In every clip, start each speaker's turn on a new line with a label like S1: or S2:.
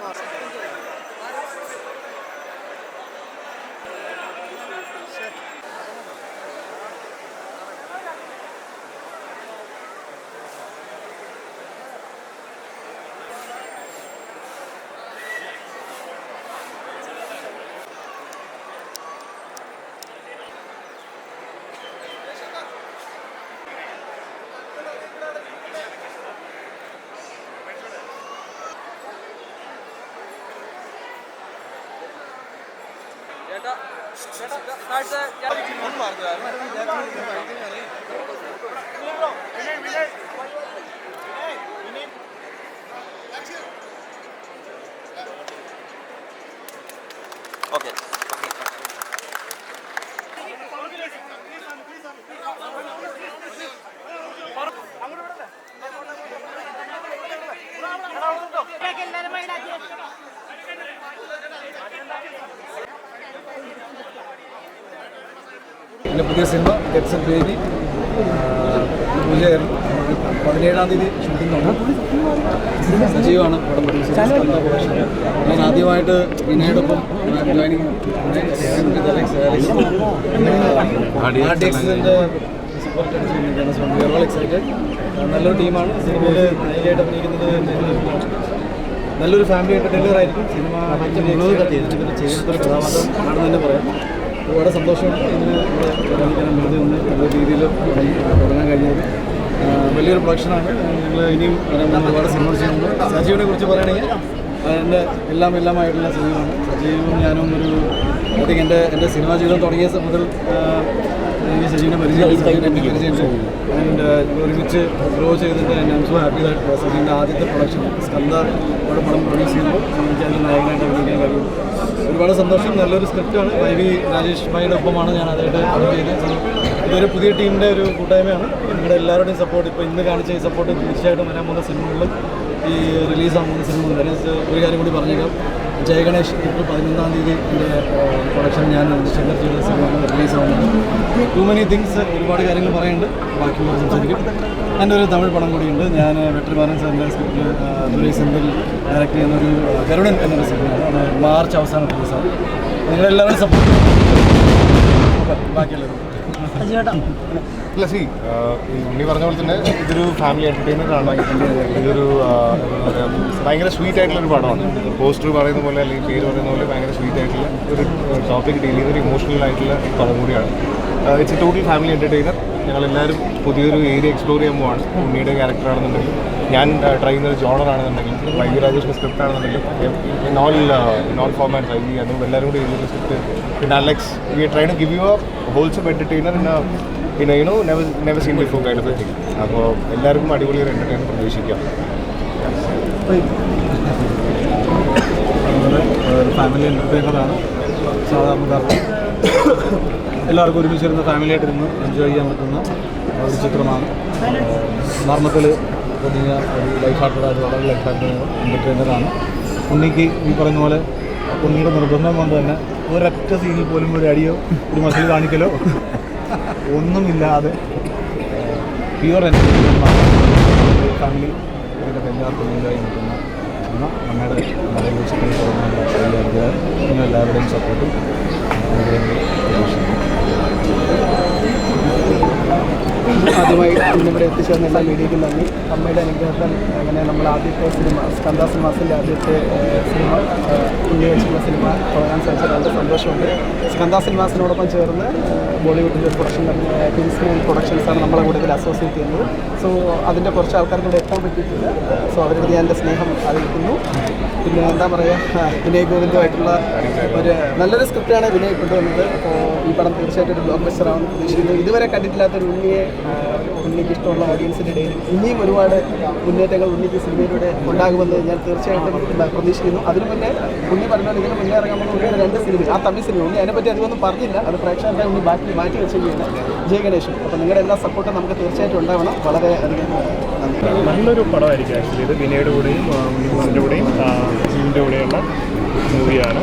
S1: പറഞ്ഞാൽ వినయ్ వినయ్
S2: ఓకే
S3: എന്റെ പുതിയ സിനിമ ഗെറ്റ്സ് എ ബേബി പൂജയായിരുന്നു. പതിനേഴാം തീയതി ഷൂട്ടിംഗ് ഉണ്ട്. സജീവമാണ് പടം പ്രൊഡ്യൂസർ ഞാൻ ആദ്യമായിട്ട് വിനയോടൊപ്പം ജോയിനിങ് ആർട്ടിക്സിന്റെ സപ്പോർട്ട് അടിച്ചിരിക്കുകയാണ് എക്സൈറ്റഡ് നല്ലൊരു ടീമാണ്. സിനിമയിൽ നായികയായിട്ട് അഭിനയിക്കുന്നത് നല്ലൊരു ഫാമിലി എന്റർടൈനർ ആയിരിക്കും. സിനിമ ചെയ്തിട്ട് ചെയ്യുന്നൊരു കഥാപാത്രം ആണെന്ന് തന്നെ പറയാം. ഒരുപാട് സന്തോഷമുണ്ട് ഇങ്ങനെ വെറുതെ ഒന്ന് നല്ല രീതിയിൽ തുടങ്ങാൻ കഴിഞ്ഞത്. വലിയൊരു പ്രൊഡക്ഷനാണ്. ഞങ്ങൾ ഇനിയും ഒരുപാട് ചെയ്യുന്നുണ്ട്. സജീവിനെ കുറിച്ച് പറയുകയാണെങ്കിൽ എന്റെ എല്ലാം എല്ലാമായിട്ടുള്ള സിനിമയാണ് സജീവും ഞാനും ഒരു ഐ തിങ്ക് എന്റെ എന്റെ സിനിമാ ജീവിതം തുടങ്ങിയ മുതൽ എനിക്ക് സജീവിനെ പരിചയം സജീവിനെ പരിചയമുണ്ട് ആൻഡ് ഒരുമിച്ച് ഗ്രോ ചെയ്തിട്ട് ഞാൻ സോ ഹാപ്പി ദാറ്റ് സജീവിന്റെ ആദ്യത്തെ പ്രൊഡക്ഷൻ സ്കന്ദ ഇവിടെ പടം പ്രൊഡ്യൂസ് ചെയ്യുമ്പോൾ എനിക്ക് അതിന്റെ കഴിയും ഒരുപാട് സന്തോഷം. നല്ലൊരു സ്ക്രിപ്റ്റാണ് വൈ വി രാജേഷ് ഭായിയുടെ ഒപ്പമാണ് ഞാൻ അതായിട്ട് വർക്ക് ചെയ്തത് ഇതൊരു പുതിയ ടീമിന്റെ ഒരു കൂട്ടായ്മയാണ്. നിങ്ങളുടെ എല്ലാവരുടെയും സപ്പോർട്ട് ഇപ്പോൾ ഇന്ന് കാണിച്ച ഈ സപ്പോർട്ട് തീർച്ചയായിട്ടും വരാൻ പോകുന്ന സിനിമകളിലും ഈ റിലീസ് ആകുന്ന സിനിമ ഒരു കാര്യം കൂടി പറഞ്ഞേക്കാം. ജയ ഗണേഷ് ഇപ്പോൾ പതിനൊന്നാം തീയതി എന്റെ പ്രൊഡക്ഷൻ ഞാൻ ശങ്കർ ചെയ്ത സിനിമ റിലീസ് ആവുന്നുണ്ട് ടു മെനി തിങ്സ് ഒരുപാട് കാര്യങ്ങൾ പറയുന്നുണ്ട്. ബാക്കിയുള്ള സംസാരിക്കും. എന്റെ ഒരു തമിഴ് പടം കൂടിയുണ്ട് ഞാൻ വെട്രിമാരൻ സാറിന്റെ സ്ക്രിപ്റ്റ് ദുരൈ സെന്തിൽ ഡയറക്റ്റ് ചെയ്യുന്നൊരു ഗരുഡൻ എന്നൊരു സിനിമയാണ് അത് മാർച്ച് അവസാനം റിലീസാണ് നിങ്ങളെല്ലാവരും സപ്പോർട്ട് ബാക്കിയുള്ളത്
S4: അല്ല സി ഉണ്ണി പറഞ്ഞ പോലെ തന്നെ ഇതൊരു ഫാമിലി എന്റർടൈനർ ആണ്. ഇതൊരു ഭയങ്കര സ്വീറ്റ് ആയിട്ടുള്ള ഒരു പടമാണ്. പോസ്റ്റർ പറയുന്ന പോലെ അല്ലെങ്കിൽ പേര് പറയുന്ന പോലെ ഭയങ്കര സ്വീറ്റ് ആയിട്ടുള്ള ഒരു ടോപ്പിക് ഡീൽ ചെയ്യുന്ന ഒരു ഇമോഷണൽ ആയിട്ടുള്ള പടം കൂടിയാണ്. It's a total family entertainer ഞങ്ങളെല്ലാവരും പുതിയൊരു ഏരിയ എക്സ്പ്ലോർ ചെയ്യാൻ പോവാണ് ഉണ്ണിയുടെ ക്യാരക്ടർ ആണെന്നുണ്ടെങ്കിൽ ഞാൻ ട്രൈ ചെയ്യുന്ന ഒരു ജോണർ ആണെന്നുണ്ടെങ്കിൽ വൈകി രാജേഷിന്റെ സ്ക്രിപ്റ്റ് ആണെന്നുണ്ടെങ്കിൽ ഇൻ ഓൾ ഇൻ ഓൾ ചെയ്യുക അതും എല്ലാവരും കൂടി എഴുതിയ സ്ക്രിപ്റ്റ് പിന്നെ Alex we try to give you a wholesome entertainer in പിന്നെ you know never never seen before kind of thing അപ്പോൾ എല്ലാവർക്കും അടിപൊളി ഒരു എന്റർടൈനർ പ്രതീക്ഷിക്കാം
S3: ഫാമിലി എന്റർടൈനറാണ് സാധാരണക്കാർക്ക് എല്ലാവർക്കും ഒരുമിച്ച് ഇരുന്ന് ഫാമിലിയായിട്ട് ഇരുന്ന് എൻജോയ് ചെയ്യാൻ പറ്റുന്ന ഒരു ചിത്രമാണ്. നർമ്മത്തിൽ തുടങ്ങിയ ഒരു ലൈഫ് ഹാർട്ടഡായിട്ട് വളരെ ലൈഫ് ഹാർട്ടഡ് എന്റർടൈനറാണ് ഉണ്ണിക്ക് ഈ പറയുന്ന പോലെ ഉണ്ണിയുടെ നിർബന്ധം കൊണ്ട് തന്നെ ഒരൊറ്റ സീനിൽ പോലും ഒരു അടിയോ ഒരു മസിൽ കാണിക്കലോ ഒന്നുമില്ലാതെ പ്യുവർ എന്റർടൈൻമെന്റ് ഫാമിലി എല്ലാവർക്കും എൻജോയ് നിൽക്കുന്ന എന്ന നമ്മുടെ നിങ്ങൾ എല്ലാവരുടെയും സപ്പോർട്ടും
S1: ആദ്യമായി ഇന്നിവിടെ എത്തിച്ചേർന്ന എല്ലാ മീഡിയയ്ക്കും നന്ദി. അമ്മയുടെ അനുഗ്രഹത്താൽ അങ്ങനെ നമ്മൾ ആദ്യത്തെ സിനിമ സ്കന്ദ സിനിമാസിന്റെ ആദ്യത്തെ സിനിമ ഉണ്ണി വെച്ചുള്ള സിനിമ തുടങ്ങാൻ സാധിച്ചത് വളരെ സന്തോഷമുണ്ട്. സ്കന്ദ സിനിമാസിനോടൊപ്പം ചേർന്ന് ഏഹ്, ബോളിവുഡിന്റെ പ്രൊഡക്ഷൻ കിങ്സ്മാൻ പ്രൊഡക്ഷൻസാണ് നമ്മളെ കൂടുതൽ അസോസിയേറ്റ് ചെയ്യുന്നത്. സോ അതിന്റെ കുറച്ച് ആൾക്കാർക്ക് കൂടെ എത്താൻ പറ്റിയിട്ടില്ല സോ അവരോട് ഞാൻ എന്റെ സ്നേഹം അറിയിക്കുന്നു. പിന്നെ എന്താ പറയുക വിനയ് ഗോവിന്ദുമായിട്ടുള്ള ഒരു നല്ലൊരു സ്ക്രിപ്റ്റാണ് വിനയ് കൊണ്ടുവന്നത്. അപ്പോൾ ഈ പടം തീർച്ചയായിട്ടും ഒരു ബ്ലോക്ക് ബസ്റ്റർ പ്രതീക്ഷിക്കുന്നു ഇതുവരെ കണ്ടിട്ടില്ലാത്ത ഒരു ഉണ്ണിയെ ഉണ്ണിക്ക് ഇഷ്ടമുള്ള ഓഡിയൻസിന്റെ ഇടയിൽ ഇനിയും ഒരുപാട് മുന്നേറ്റങ്ങൾ ഉണ്ണിക്ക് സിനിമയിലൂടെ ഉണ്ടാകുമെന്ന് ഞാൻ തീർച്ചയായിട്ടും പ്രതീക്ഷിക്കുന്നു. അതിനു മുന്നേ ഉണ്ണി പറഞ്ഞാൽ ഇതിന് മുന്നേ ഇറങ്ങാൻ പോകുന്ന രണ്ട് സിനിമ ആ തമിഴ് സിനിമ. ഉണ്ണി അതിനെപ്പറ്റി അധികമൊന്നും പറഞ്ഞില്ല. അത് പ്രേക്ഷകരുടെ ഉണ്ണി ബാക്കി മാറ്റി വെച്ചിരിക്കുകയാണ് ജയ ഗണേശൻ അപ്പോൾ നിങ്ങളുടെ എല്ലാ സപ്പോർട്ടും നമുക്ക് തീർച്ചയായിട്ടും ഉണ്ടാവണം. വളരെ അധികം
S5: നല്ലൊരു പടമായിരിക്കും ആക്ച്വലി ഇത് വിനയുടെ കൂടെയും ഉണ്ണിമോസിന്റെ കൂടെയും ജീവിന്റെ കൂടെയുള്ള മൂവിയാണ്.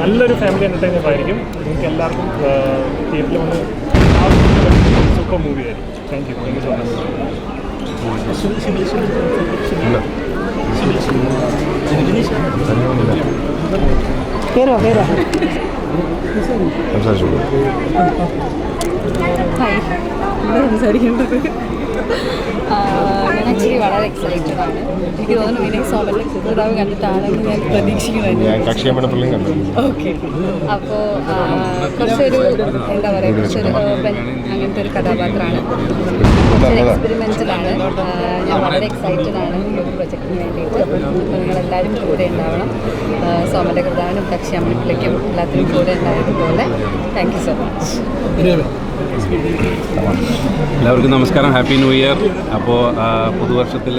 S5: നല്ലൊരു ഫാമിലി എന്റർടൈനർ ആയിരിക്കും. നിങ്ങൾക്ക് എല്ലാവർക്കും തിയേറ്ററിൽ വന്ന് സൂപ്പർ മൂവി ആയിരിക്കും thank you thank you so much
S4: Quero,
S1: quero. Vamos
S4: à
S6: Júlia. Ai, não, a não. ഞാൻ ആക്ച്വലി വളരെ എക്സൈറ്റഡ് ആണ്. എനിക്ക് തോന്നുന്നു വിനയ് സോമന്റെ കൃതാവ് കണ്ടിട്ടാണെന്ന് ഞാൻ
S4: കണ്ടു.
S6: ഓക്കെ അപ്പോൾ കുറച്ചൊരു എന്താ പറയുക കുറച്ചൊരു അങ്ങനത്തെ ഒരു കഥാപാത്രമാണ്. കുറച്ചൊരു എക്സ്പെരിമെന്റലാണ് ഞാൻ വളരെ എക്സൈറ്റഡ് ആണ് ഈ ഒരു പ്രൊജക്റ്റിന് വേണ്ടിയിട്ട്. അപ്പോൾ നിങ്ങളെല്ലാവരും കൂടെ ഉണ്ടാവണം. സോമന്റെ സോമന്റെ കൃതാവിനും കക്ഷി അമ്മപ്പിള്ളിക്കും എല്ലാത്തിനും കൂടെ ഉണ്ടായതുപോലെ. താങ്ക് യു സോ മച്ച്
S7: എല്ലാവർക്കും നമസ്കാരം. ഹാപ്പി ന്യൂ ഇയർ അപ്പോൾ പുതുവർഷത്തിൽ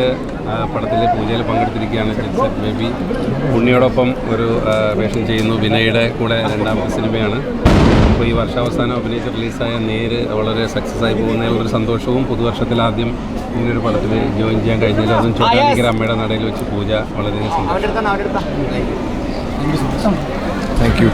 S7: പടത്തിൽ പൂജയിൽ പങ്കെടുത്തിരിക്കുകയാണ് ജിൻസെറ്റ് ബേബി ഉണ്ണിയോടൊപ്പം ഒരു വേഷം ചെയ്യുന്നു വിനയുടെ കൂടെ രണ്ടാമത്തെ സിനിമയാണ്. അപ്പോൾ ഈ വർഷാവസാനം അഭിനയിച്ച് റിലീസായ നേര് വളരെ സക്സസ് ആയി പോകുന്നതിലുള്ളൊരു സന്തോഷവും പുതുവർഷത്തിൽ ആദ്യം ഇങ്ങനൊരു പടത്തിൽ ജോയിൻ ചെയ്യാൻ കഴിഞ്ഞതിൽ അതും ചോട്ടാനിക്കര അമ്മയുടെ നടയിൽ വെച്ച് പൂജ വളരെ സന്തോഷം.
S4: Thank you